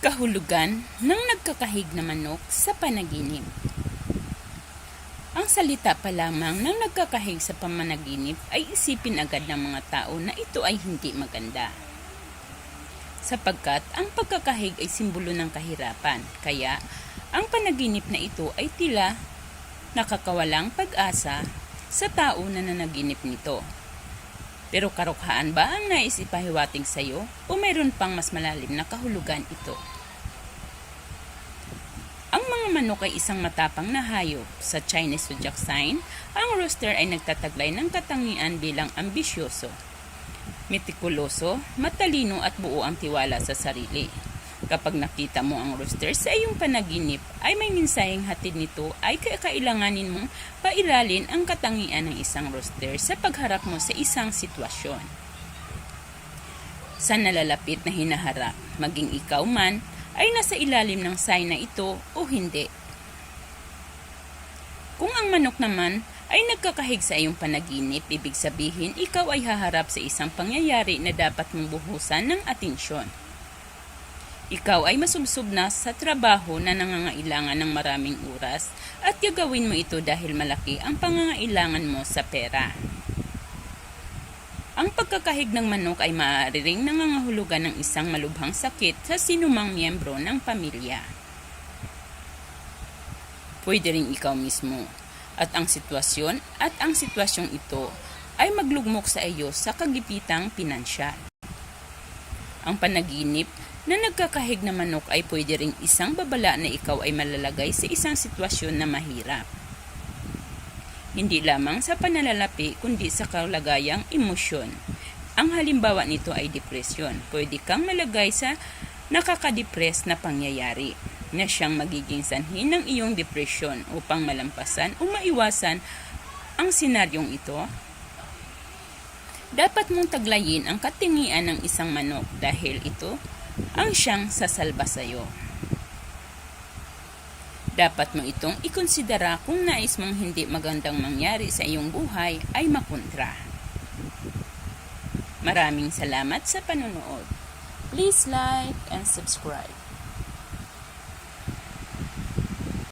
Kahulugan ng nagkakahig na manok sa panaginip. Ang salita pa lamang ng nagkakahig sa pamanaginip ay isipin agad ng mga tao na ito ay hindi maganda. Sapagkat ang pagkakahig ay simbolo ng kahirapan, kaya ang panaginip na ito ay tila nakakawalang pag-asa sa tao na nanaginip nito. Pero karukhaan ba ang nais ipahiwating sa iyo o mayroon pang mas malalim na kahulugan ito? Ang mga manok ay isang matapang na hayop. Sa Chinese zodiac sign, ang rooster ay nagtataglay ng katangian bilang ambisyoso, metikuloso, matalino at buo ang tiwala sa sarili. Kapag nakita mo ang rooster sa iyong panaginip, ay may minsaheng hatid nito ay kakailanganin mong pairalin ang katangian ng isang rooster sa pagharap mo sa isang sitwasyon. Sa nalalapit na hinaharap, maging ikaw man, ay nasa ilalim ng sign na ito o hindi. Kung ang manok naman ay nagkakahig sa iyong panaginip, ibig sabihin ikaw ay haharap sa isang pangyayari na dapat mong buhusan ng atensyon. Ikaw ay masubsob na sa trabaho na nangangailangan ng maraming oras at gagawin mo ito dahil malaki ang pangangailangan mo sa pera. Ang pagkakahig ng manok ay maaari ring nangangahulugan ng isang malubhang sakit sa sinumang miyembro ng pamilya. Pwede rin ikaw mismo. At ang sitwasyon at ang sitwasyong ito ay maglugmok sa iyo sa kagipitang pinansyal. Ang panaginip na nagkakahig na manok ay pwede ring isang babala na ikaw ay malalagay sa isang sitwasyon na mahirap. Hindi lamang sa panalalapi kundi sa kalagayang emosyon. Ang halimbawa nito ay depresyon. Pwede kang malagay sa nakakadepress na pangyayari na siyang magiging sanhi ng iyong depresyon upang malampasan o maiwasan ang senaryong ito. Dapat mong taglayin ang katingian ng isang manok dahil ito ang siyang sasalba sa iyo. Dapat mo itong ikonsidera kung nais mong hindi magandang mangyari sa iyong buhay ay makontra. Maraming salamat sa panonood. Please like and subscribe.